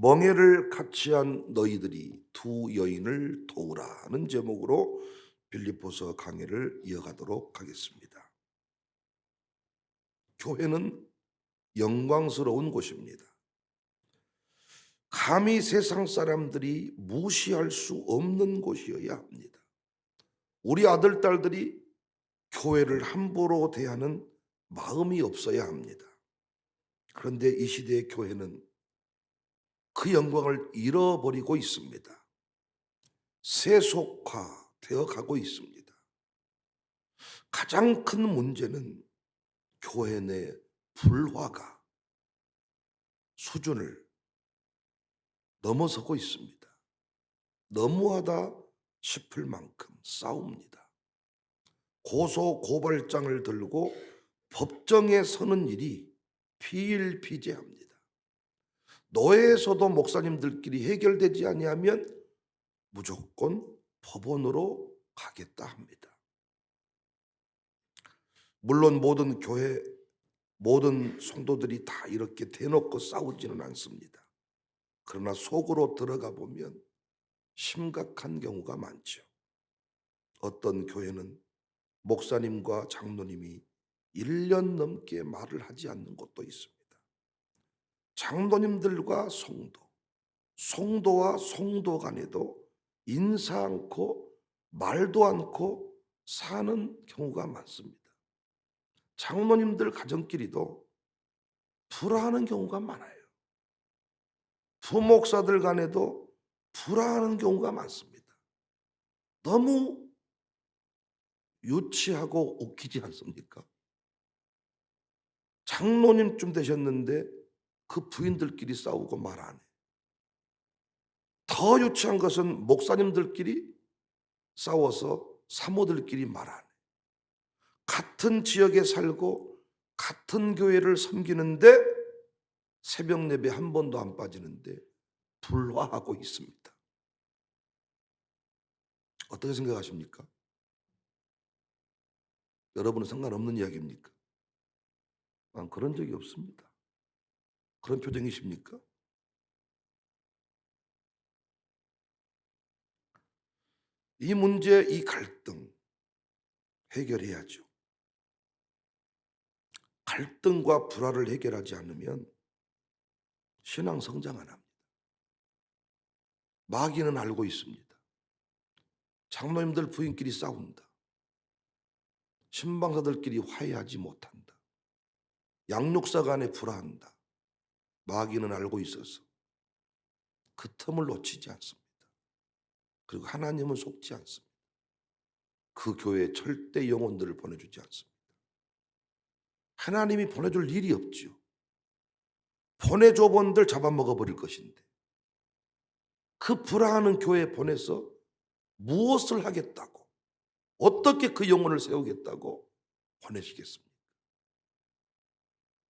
멍해를 같이 한 너희들이 두 여인을 도우라 하는 제목으로 빌립보서 강해를 이어가도록 하겠습니다. 교회는 영광스러운 곳입니다. 감히 세상 사람들이 무시할 수 없는 곳이어야 합니다. 우리 아들, 딸들이 교회를 함부로 대하는 마음이 없어야 합니다. 그런데 이 시대의 교회는 그 영광을 잃어버리고 있습니다. 세속화 되어 가고 있습니다. 가장 큰 문제는 교회 내 불화가 수준을 넘어서고 있습니다. 너무하다 싶을 만큼 싸웁니다. 고소 고발장을 들고 법정에 서는 일이 비일비재합니다. 노예에서도 목사님들끼리 해결되지 아니하면 무조건 법원으로 가겠다 합니다. 물론 모든 교회 모든 성도들이 다 이렇게 대놓고 싸우지는 않습니다. 그러나 속으로 들어가 보면 심각한 경우가 많죠. 어떤 교회는 목사님과 장로님이 1년 넘게 말을 하지 않는 곳도 있습니다. 장로님들과 성도, 성도와 성도 간에도 인사 않고 말도 않고 사는 경우가 많습니다. 장로님들 가정끼리도 불화하는 경우가 많아요. 부목사들 간에도 불화하는 경우가 많습니다. 너무 유치하고 웃기지 않습니까? 장로님쯤 되셨는데 그 부인들끼리 싸우고 말 안 해. 더 유치한 것은 목사님들끼리 싸워서 사모들끼리 말 안 해. 같은 지역에 살고 같은 교회를 섬기는데 새벽 예배 한 번도 안 빠지는데 불화하고 있습니다. 어떻게 생각하십니까? 여러분은 상관없는 이야기입니까? 난 그런 적이 없습니다. 그런 표정이십니까? 이 문제, 이 갈등 해결해야죠. 갈등과 불화를 해결하지 않으면 신앙 성장 안 합니다. 마귀는 알고 있습니다. 장로님들 부인끼리 싸운다. 신방사들끼리 화해하지 못한다. 양육사 간에 불화한다. 마귀는 알고 있어서 그 틈을 놓치지 않습니다. 그리고 하나님은 속지 않습니다. 그 교회에 절대 영혼들을 보내주지 않습니다. 하나님이 보내줄 일이 없지요. 보내줘 본들 잡아먹어 버릴 것인데 그 불화하는 교회에 보내서 무엇을 하겠다고 어떻게 그 영혼을 세우겠다고 보내시겠습니까?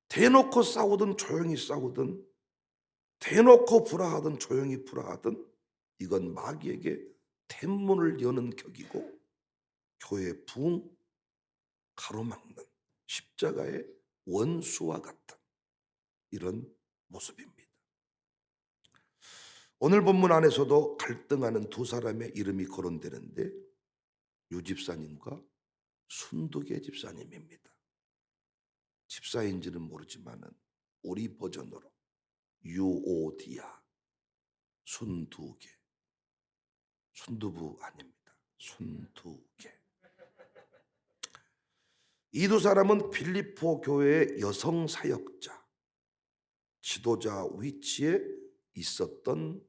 대놓고 싸우든 조용히 싸우든 대놓고 불화하든 조용히 불화하든 이건 마귀에게天문을 여는 격이고 교회 붕 가로막는 십자가의 원수와 같은 이런 모습입니다. 오늘 본문 안에서도 갈등하는 두 사람의 이름이 거론되는데 유 집사님과 순두계 집사님입니다. 집사인지는 모르지만은 우리 버전으로 유오디아 순두계 순두부 아닙니다. 순두계 이두 사람은 필리포 교회의 여성 사역자 지도자 위치에 있었던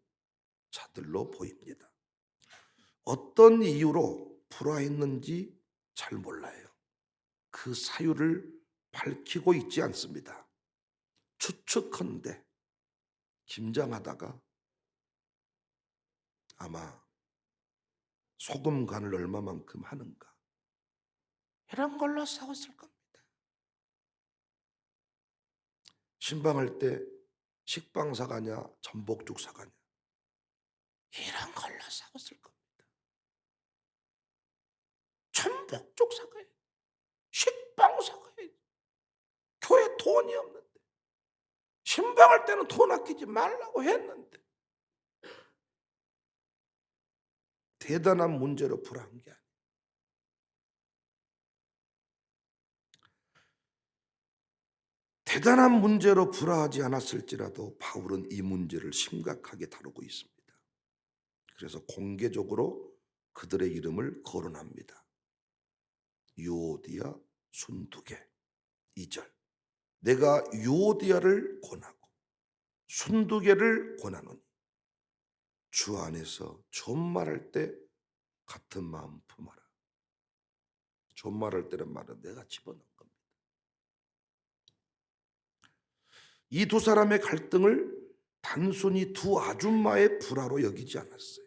자들로 보입니다. 어떤 이유로 불화했는지 잘 몰라요. 그 사유를 밝히고 있지 않습니다. 추측컨대 김장하다가 아마 소금 간을 얼마만큼 하는가 이런 걸로 싸웠을 겁니다. 신방할 때 식빵 사가냐 전복죽 사가냐 이런 걸로 싸웠을 겁니다. 전복죽 사가야 식빵 사가야 교회 돈이 없는데 신방 공부할 때는 돈 아끼지 말라고 했는데 대단한 문제로 불화한 게 아니에요. 대단한 문제로 불화하지 않았을지라도 바울은 이 문제를 심각하게 다루고 있습니다. 그래서 공개적으로 그들의 이름을 거론합니다. 유오디아 순두개 2절 내가 유오디아를 권하고 순두개를 권하노니 주 안에서 존말할 때 같은 마음 품어라. 존말할 때는 말은 내가 집어넣은 겁니다. 이 두 사람의 갈등을 단순히 두 아줌마의 불화로 여기지 않았어요.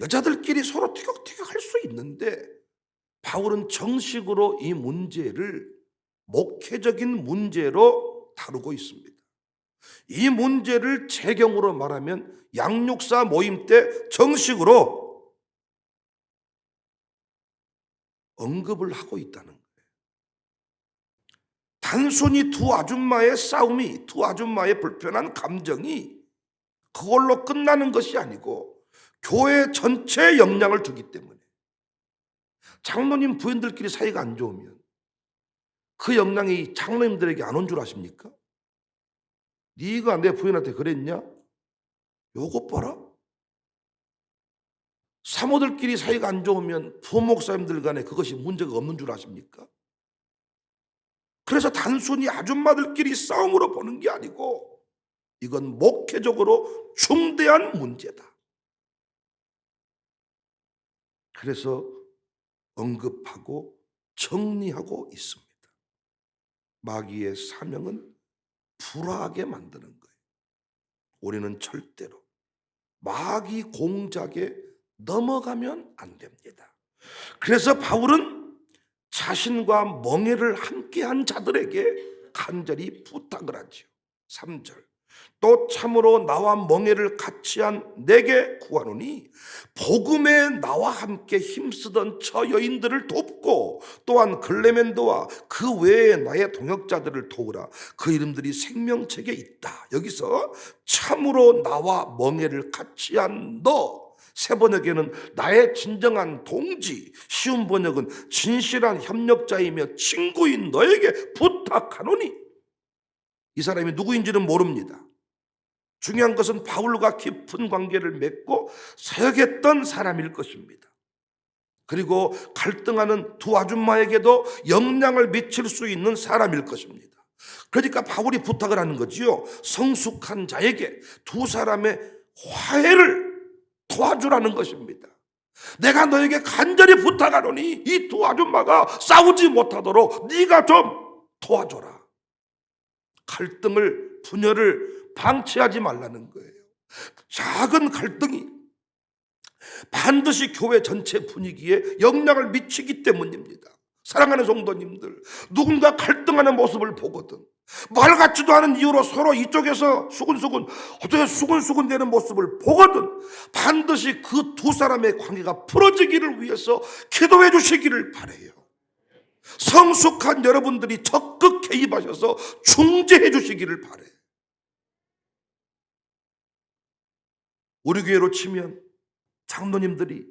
여자들끼리 서로 티격태격 할 수 있는데 바울은 정식으로 이 문제를 목회적인 문제로 다루고 있습니다. 이 문제를 재경으로 말하면 양육사 모임 때 정식으로 언급을 하고 있다는 거예요. 단순히 두 아줌마의 싸움이, 두 아줌마의 불편한 감정이 그걸로 끝나는 것이 아니고 교회 전체에 영향을 주기 때문에 장로님 부인들끼리 사이가 안 좋으면 그 영향이 장로님들에게 안 온 줄 아십니까? 네가 내 부인한테 그랬냐? 요것 봐라. 사모들끼리 사이가 안 좋으면 부목사님들 간에 그것이 문제가 없는 줄 아십니까? 그래서 단순히 아줌마들끼리 싸움으로 보는 게 아니고 이건 목회적으로 중대한 문제다. 그래서 언급하고 정리하고 있습니다. 마귀의 사명은 불화하게 만드는 거예요. 우리는 절대로 마귀 공작에 넘어가면 안 됩니다. 그래서 바울은 자신과 멍해를 함께한 자들에게 간절히 부탁을 하지요. 3절. 또 참으로 나와 멍해를 같이 한 내게 구하노니 복음에 나와 함께 힘쓰던 저 여인들을 돕고 또한 글레멘도와 그 외에 나의 동역자들을 도우라. 그 이름들이 생명책에 있다. 여기서 참으로 나와 멍해를 같이 한 너. 세 번역에는 나의 진정한 동지 쉬운 번역은 진실한 협력자이며 친구인 너에게 부탁하노니. 이 사람이 누구인지는 모릅니다. 중요한 것은 바울과 깊은 관계를 맺고 사역했던 사람일 것입니다. 그리고 갈등하는 두 아줌마에게도 영향을 미칠 수 있는 사람일 것입니다. 그러니까 바울이 부탁을 하는 거지요. 성숙한 자에게 두 사람의 화해를 도와주라는 것입니다. 내가 너에게 간절히 부탁하노니 이 두 아줌마가 싸우지 못하도록 네가 좀 도와줘라. 갈등을 분열을 방치하지 말라는 거예요. 작은 갈등이 반드시 교회 전체 분위기에 영향을 미치기 때문입니다. 사랑하는 성도님들, 누군가 갈등하는 모습을 보거든. 말 같지도 않은 이유로 서로 이쪽에서 수근수근, 어떻게 수근수근 되는 모습을 보거든. 반드시 그 두 사람의 관계가 풀어지기를 위해서 기도해 주시기를 바래요. 성숙한 여러분들이 적극 개입하셔서 중재해 주시기를 바래. 우리 교회로 치면 장로님들이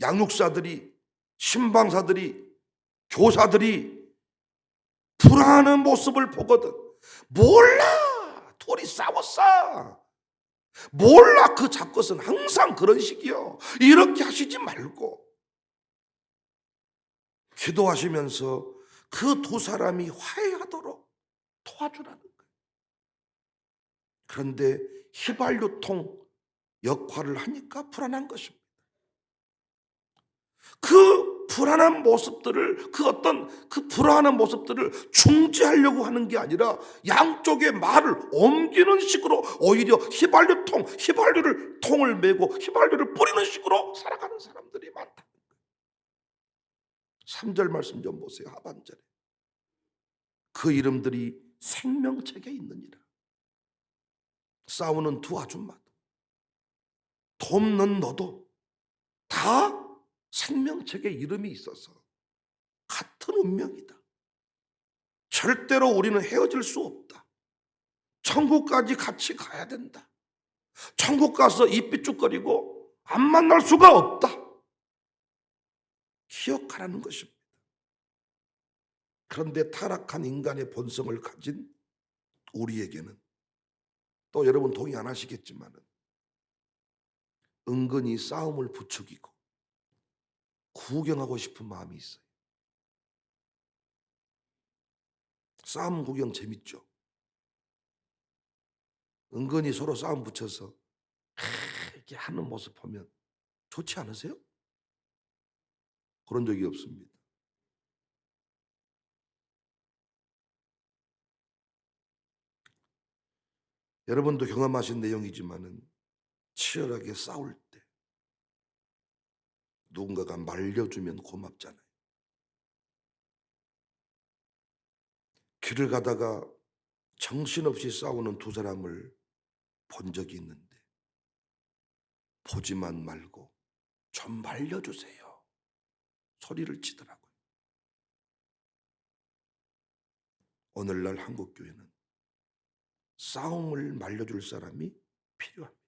양육사들이 신방사들이 교사들이 불안한 모습을 보거든. 몰라. 둘이 싸웠어. 몰라. 그 잡것은 항상 그런 식이요. 이렇게 하시지 말고. 기도하시면서 그 두 사람이 화해하도록 도와주라는 거예요. 그런데 휘발유통 역할을 하니까 불안한 것입니다. 그 불안한 모습들을 그 어떤 그 불안한 모습들을 중지하려고 하는 게 아니라 양쪽의 말을 옮기는 식으로 오히려 휘발유 통 휘발유를 통을 메고 휘발유를 뿌리는 식으로 살아가는 사람들이 많다. 3절 말씀 좀 보세요. 하반절에. 그 이름들이 생명책에 있느니라. 싸우는 두 아줌마도 돕는 너도 다 생명책에 이름이 있어서 같은 운명이다. 절대로 우리는 헤어질 수 없다. 천국까지 같이 가야 된다. 천국 가서 입 삐죽거리고 안 만날 수가 없다. 기억하라는 것입니다. 그런데 타락한 인간의 본성을 가진 우리에게는 또 여러분 동의 안 하시겠지만 은 은근히 싸움을 부추기고 구경하고 싶은 마음이 있어요. 싸움 구경 재밌죠. 은근히 서로 싸움 붙여서 이렇게 하는 모습 보면 좋지 않으세요? 그런 적이 없습니다. 여러분도 경험하신 내용이지만은 치열하게 싸울 때 누군가가 말려주면 고맙잖아요. 길을 가다가 정신없이 싸우는 두 사람을 본 적이 있는데 보지만 말고 좀 말려주세요. 소리를 치더라고요. 오늘날 한국교회는 싸움을 말려줄 사람이 필요합니다.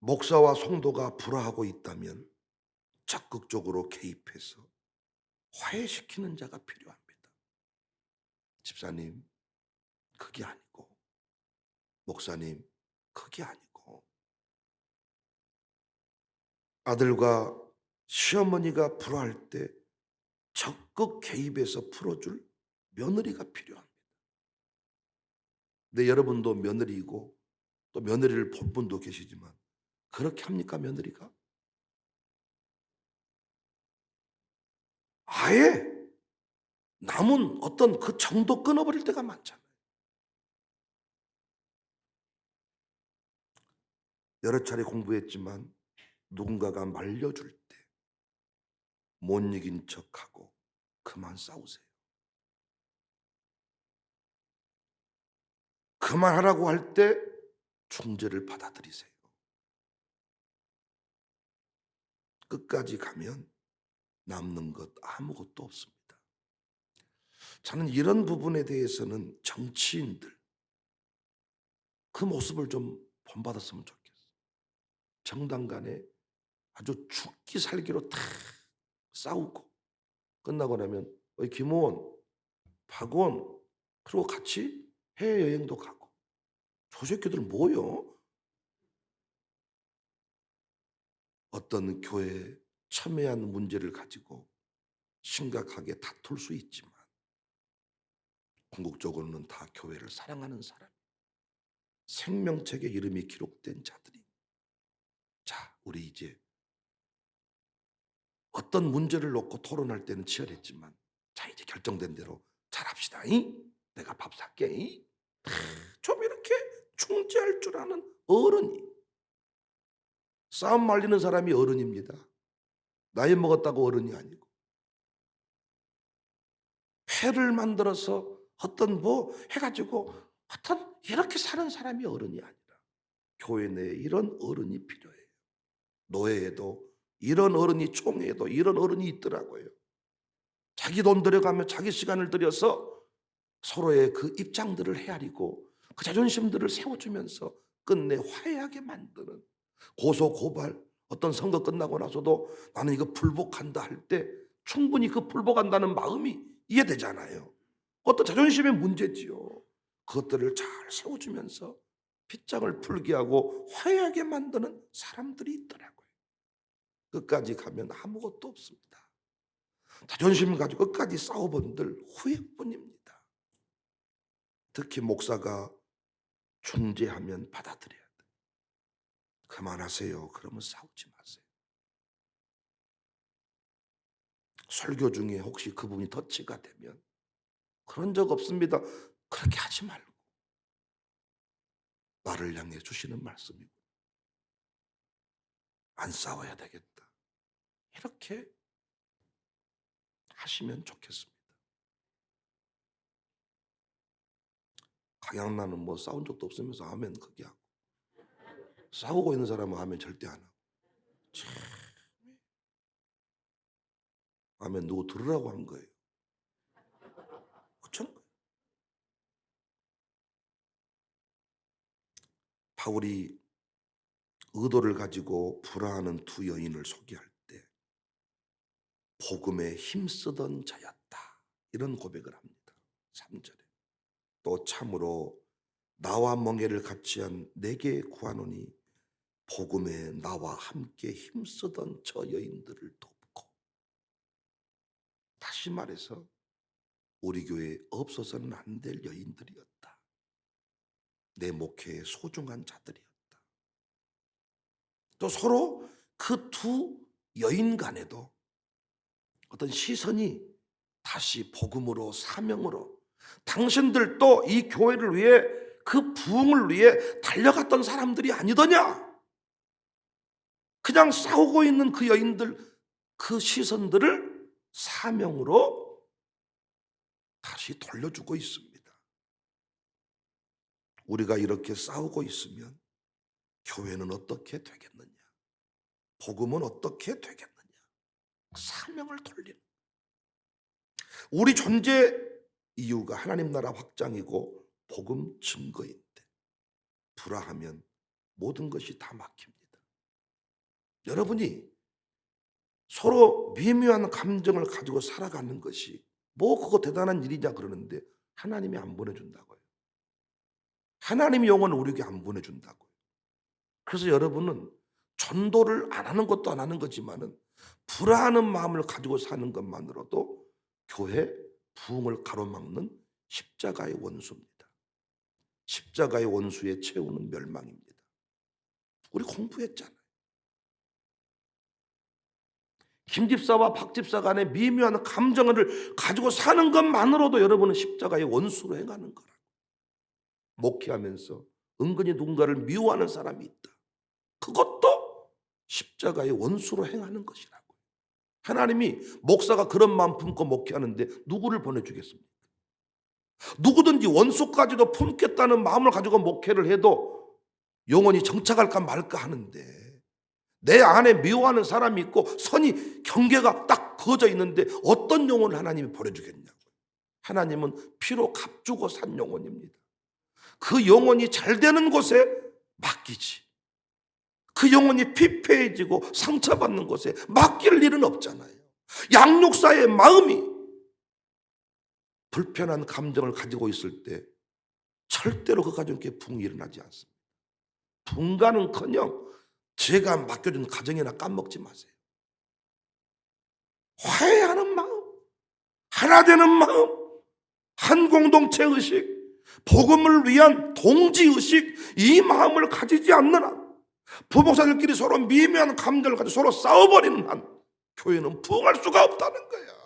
목사와 성도가 불화하고 있다면 적극적으로 개입해서 화해시키는 자가 필요합니다. 집사님, 그게 아니고, 목사님, 그게 아니고, 아들과 시어머니가 불화할 때 적극 개입해서 풀어줄 며느리가 필요합니다. 근데 여러분도 며느리이고 또 며느리를 본 분도 계시지만 그렇게 합니까 며느리가? 아예 남은 어떤 그 정도 끊어버릴 때가 많잖아요. 여러 차례 공부했지만 누군가가 말려줄 때 못 이긴 척하고 그만 싸우세요. 그만하라고 할 때 중재를 받아들이세요. 끝까지 가면 남는 것 아무것도 없습니다. 저는 이런 부분에 대해서는 정치인들 그 모습을 좀 본받았으면 좋겠어요. 정당 간에 아주 죽기 살기로 다 싸우고 끝나고 나면 어이 김호원, 박원 그리고 같이 해외여행도 가고 저 새끼들 뭐요? 어떤 교회에 첨예한 문제를 가지고 심각하게 다툴 수 있지만 궁극적으로는 다 교회를 사랑하는 사람. 생명책에 이름이 기록된 자들이. 자 우리 이제 어떤 문제를 놓고 토론할 때는 치열했지만 자 이제 결정된 대로 잘합시다 이? 내가 밥 살게 이? 좀 이렇게 중재할 줄 아는 어른이 싸움 말리는 사람이 어른입니다. 나이 먹었다고 어른이 아니고 회를 만들어서 어떤 뭐 해가지고 어떤 이렇게 사는 사람이 어른이 아니라 교회 내에 이런 어른이 필요해요. 노예에도 이런 어른이 총회에도 이런 어른이 있더라고요. 자기 돈 들여가며 자기 시간을 들여서 서로의 그 입장들을 헤아리고 그 자존심들을 세워주면서 끝내 화해하게 만드는 고소 고발 어떤 선거 끝나고 나서도 나는 이거 불복한다 할 때 충분히 그 불복한다는 마음이 이해되잖아요. 어떤 자존심의 문제지요. 그것들을 잘 세워주면서 빗장을 풀게 하고 화해하게 만드는 사람들이 있더라고요. 끝까지 가면 아무것도 없습니다. 자존심 가지고 끝까지 싸워본들 후회뿐입니다. 특히 목사가 중재하면 받아들여야 돼. 그만하세요. 그러면 싸우지 마세요. 설교 중에 혹시 그 부분이 터치가 되면 그런 적 없습니다. 그렇게 하지 말고 나를 향해 주시는 말씀이고 안 싸워야 되겠다. 이렇게 하시면 좋겠습니다. 강양나는 뭐 싸운 적도 없으면서 아멘 그게 하고 싸우고 있는 사람은 아멘 절대 안 하고. 참. 아멘 누구 들으라고 한 거예요. 어쩐 거예요. 바울이 의도를 가지고 불화하는 두 여인을 소개할 때 복음에 힘쓰던 자였다. 이런 고백을 합니다. 3절에. 또 참으로 나와 멍에를 같이 한 내게 구하노니 복음에 나와 함께 힘쓰던 저 여인들을 돕고 다시 말해서 우리 교회에 없어서는 안 될 여인들이었다. 내 목회의 소중한 자들이었다. 또 서로 그 두 여인 간에도 어떤 시선이 다시 복음으로 사명으로 당신들도 이 교회를 위해 그 부흥을 위해 달려갔던 사람들이 아니더냐? 그냥 싸우고 있는 그 여인들 그 시선들을 사명으로 다시 돌려주고 있습니다. 우리가 이렇게 싸우고 있으면 교회는 어떻게 되겠느냐? 복음은 어떻게 되겠느냐? 사명을 돌리는. 우리 존재 이유가 하나님 나라 확장이고 복음 증거인데 불화하면 모든 것이 다 막힙니다. 여러분이 서로 미묘한 감정을 가지고 살아가는 것이 뭐 그거 대단한 일이냐 그러는데 하나님이 안 보내준다고요. 하나님이 영혼을 우리에게 안 보내준다고요. 그래서 여러분은 전도를 안 하는 것도 안 하는 거지만은 불화하는 마음을 가지고 사는 것만으로도 교회 부흥을 가로막는 십자가의 원수입니다. 십자가의 원수의 최후는 멸망입니다. 우리 공부했잖아 김 집사와 박 집사 간의 미묘한 감정을 가지고 사는 것만으로도 여러분은 십자가의 원수로 행하는 거라고. 목회하면서 은근히 누군가를 미워하는 사람이 있다. 그것도 십자가의 원수로 행하는 것이라고. 하나님이 목사가 그런 마음 품고 목회하는데 누구를 보내주겠습니까? 누구든지 원수까지도 품겠다는 마음을 가지고 목회를 해도 영원히 정착할까 말까 하는데 내 안에 미워하는 사람이 있고 선이 경계가 딱 그어져 있는데 어떤 영혼을 하나님이 보내주겠냐고. 하나님은 피로 값주고 산 영혼입니다. 그 영혼이 잘 되는 곳에 맡기지. 그 영혼이 피폐해지고 상처받는 곳에 맡길 일은 없잖아요. 양육사의 마음이 불편한 감정을 가지고 있을 때 절대로 그 가정에 붕이 일어나지 않습니다. 분가는커녕 제가 맡겨준 가정이나 까먹지 마세요. 화해하는 마음, 하나 되는 마음, 한 공동체 의식, 복음을 위한 동지 의식, 이 마음을 가지지 않는 한, 부목사들끼리 서로 미묘한 감정을 가지고 서로 싸워버리는 한, 교회는 부흥할 수가 없다는 거야.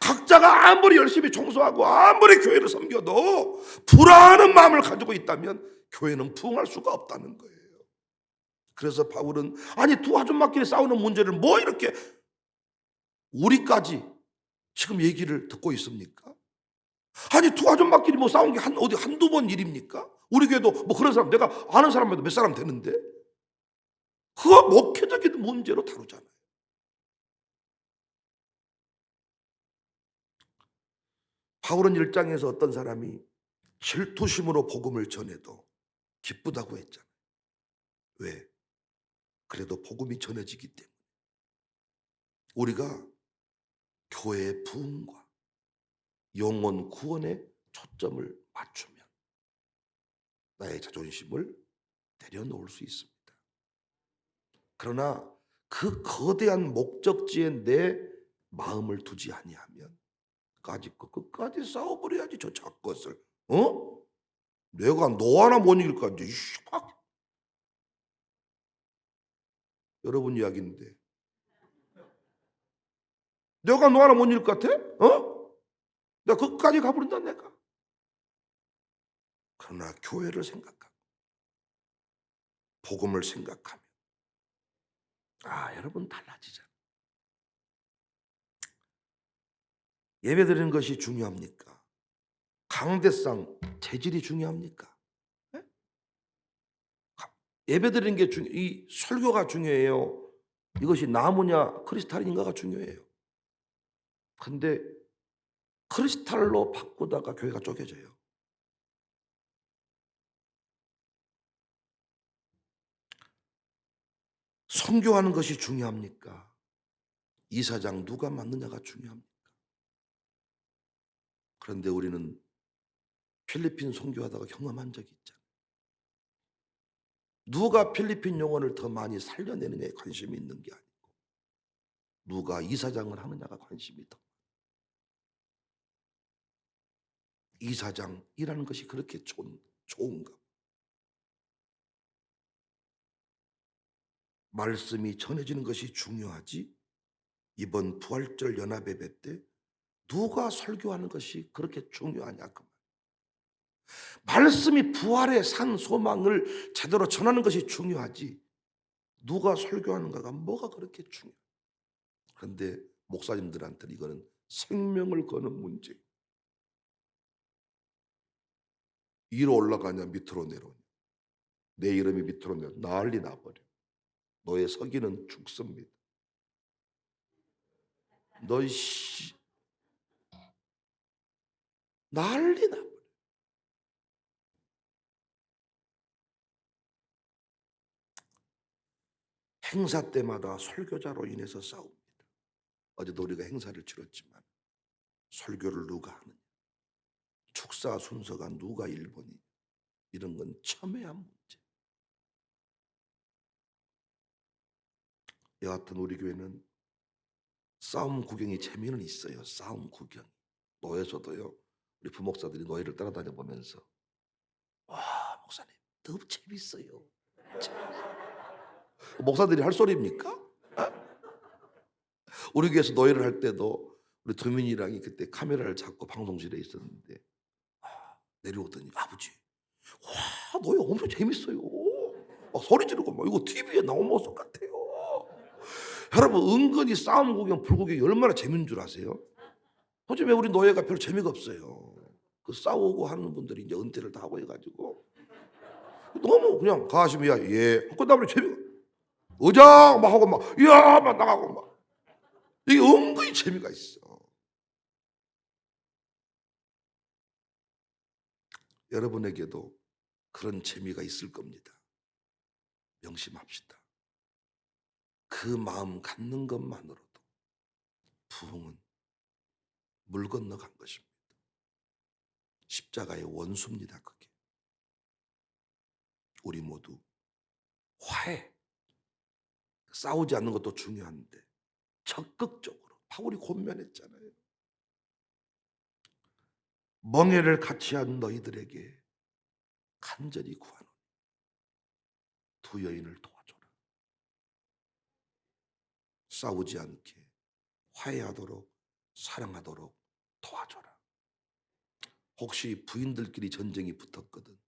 각자가 아무리 열심히 청소하고 아무리 교회를 섬겨도 불안한 마음을 가지고 있다면 교회는 부흥할 수가 없다는 거예요. 그래서 바울은 아니 두 아줌마끼리 싸우는 문제를 뭐 이렇게 우리까지 지금 얘기를 듣고 있습니까? 아니 두 아줌마끼리 뭐 싸운 게 한 어디 한두 번 일입니까? 우리 교회도 뭐 그런 사람 내가 아는 사람에도 몇 사람 되는데 그거 목회적인 문제로 다루잖아요. 바울은 일장에서 어떤 사람이 질투심으로 복음을 전해도 기쁘다고 했잖아요. 왜? 그래도 복음이 전해지기 때문에 우리가 교회의 부흥과 영혼 구원에 초점을 맞추면 나의 자존심을 내려놓을 수 있습니다. 그러나 그 거대한 목적지에 내 마음을 두지 아니하면 거 끝까지 싸워버려야지 저 작것을 어? 내가 너 하나 못 이길 건데 확 여러분 이야기인데 내가 너 하나 못 이길 것 같아? 어? 내가 끝까지 가버린다 내가 그러나 교회를 생각하고 복음을 생각하면 아 여러분 달라지잖아 예배 드리는 것이 중요합니까? 강대상 재질이 중요합니까? 예배드리는 게 중요. 이 설교가 중요해요. 이것이 나무냐 크리스탈인가가 중요해요. 근데 크리스탈로 바꾸다가 교회가 쪼개져요. 성교하는 것이 중요합니까? 이사장 누가 맞느냐가 중요합니까? 그런데 우리는 필리핀 선교하다가 경험한 적이 있잖아요. 누가 필리핀 용어를 더 많이 살려내느냐에 관심이 있는 게 아니고 누가 이사장을 하느냐가 관심이 더 이사장이라는 것이 그렇게 좋은, 좋은가? 말씀이 전해지는 것이 중요하지 이번 부활절 연합예배 때 누가 설교하는 것이 그렇게 중요하냐 그 말. 말씀이 부활의 산 소망을 제대로 전하는 것이 중요하지. 누가 설교하는가가 뭐가 그렇게 중요해? 그런데 목사님들한테는 이거는 생명을 거는 문제. 위로 올라가냐 밑으로 내려오냐. 내 이름이 밑으로 내려 난리 나버려. 너의 서기는 죽습니다. 너희 씨. 난리 나. 행사 때마다 설교자로 인해서 싸웁니다. 어제도 우리가 행사를 치렀지만 설교를 누가 하느냐, 축사 순서가 누가 1번이 이런 건 첨예한 문제. 여하튼 우리 교회는 싸움 구경이 재미는 있어요. 싸움 구경. 노예서도요. 우리 부목사들이 노예를 따라다녀 보면서 와 목사님 너무 재밌어요. 재밌어요. 목사들이 할 소리입니까? 어? 우리 교회에서 노예를 할 때도 우리 도민이랑이 그때 카메라를 잡고 방송실에 있었는데 아, 내려오더니 아버지 와 노예 엄청 재밌어요. 막 소리 지르고 막 이거 TV에 나온 모습 같아요. 여러분 은근히 싸움 구경 불구경이 얼마나 재밌는 줄 아세요? 요즘에 우리 노예가 별로 재미가 없어요. 그 싸우고 하는 분들이 이제 은퇴를 다 하고 해가지고 너무 그냥 가시면 야 예. 그다음에 재미가 의장 막 하고 막 이야 막 나가고 막 이게 은근히 재미가 있어. 여러분에게도 그런 재미가 있을 겁니다. 명심합시다. 그 마음 갖는 것만으로도 부흥은 물 건너간 것입니다. 십자가의 원수입니다. 그게. 우리 모두 화해. 싸우지 않는 것도 중요한데 적극적으로 바울이 권면했잖아요. 멍해를 같이 한 너희들에게 간절히 구하노니 두 여인을 도와줘라. 싸우지 않게 화해하도록 사랑하도록 도와줘라. 혹시 부인들끼리 전쟁이 붙었거든.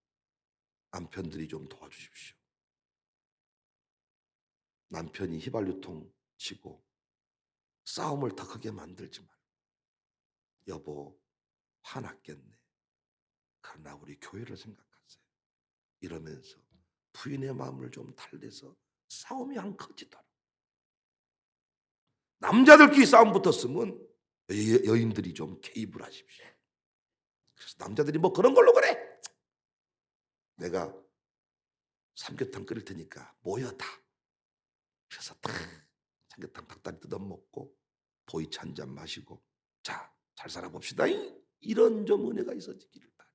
남편들이 좀 도와주십시오. 남편이 휘발유통 치고 싸움을 더 크게 만들지 말. 여보 화났겠네. 그러나 우리 교회를 생각하세요. 이러면서 부인의 마음을 좀 달래서 싸움이 안 커지도록. 남자들끼리 싸움 붙었으면 여- 여인들이 좀 개입을 하십시오. 그래서 남자들이 뭐 그런 걸로 그래. 내가 삼계탕 끓일 테니까 모여 다. 그래서 딱 삼계탕 닭다리 뜯어 먹고 보이차 한 잔 마시고 자 잘 살아봅시다. 이런 좀 은혜가 있어지기를 바래.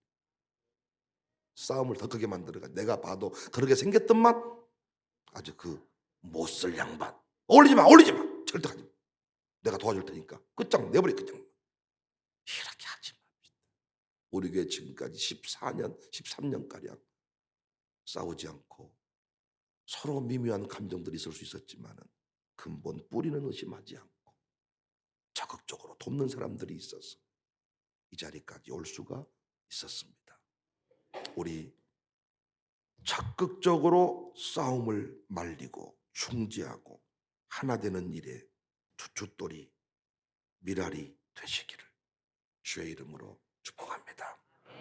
싸움을 더 크게 만들어가. 내가 봐도 그렇게 생겼던만 아주 그 못 쓸 양반. 어울리지 마, 어울리지 마. 절대 하지 마. 내가 도와줄 테니까 끝장 내버려 끝장. 이렇게 하지 맙시다. 우리 교회 지금까지 14년, 13년 가량 싸우지 않고 서로 미묘한 감정들이 있을 수 있었지만은 근본 뿌리는 의심하지 않고 적극적으로 돕는 사람들이 있어서 이 자리까지 올 수가 있었습니다. 우리 적극적으로 싸움을 말리고 중지하고 하나 되는 일에 주춧돌이 미랄이 되시기를 주의 이름으로 축복합니다.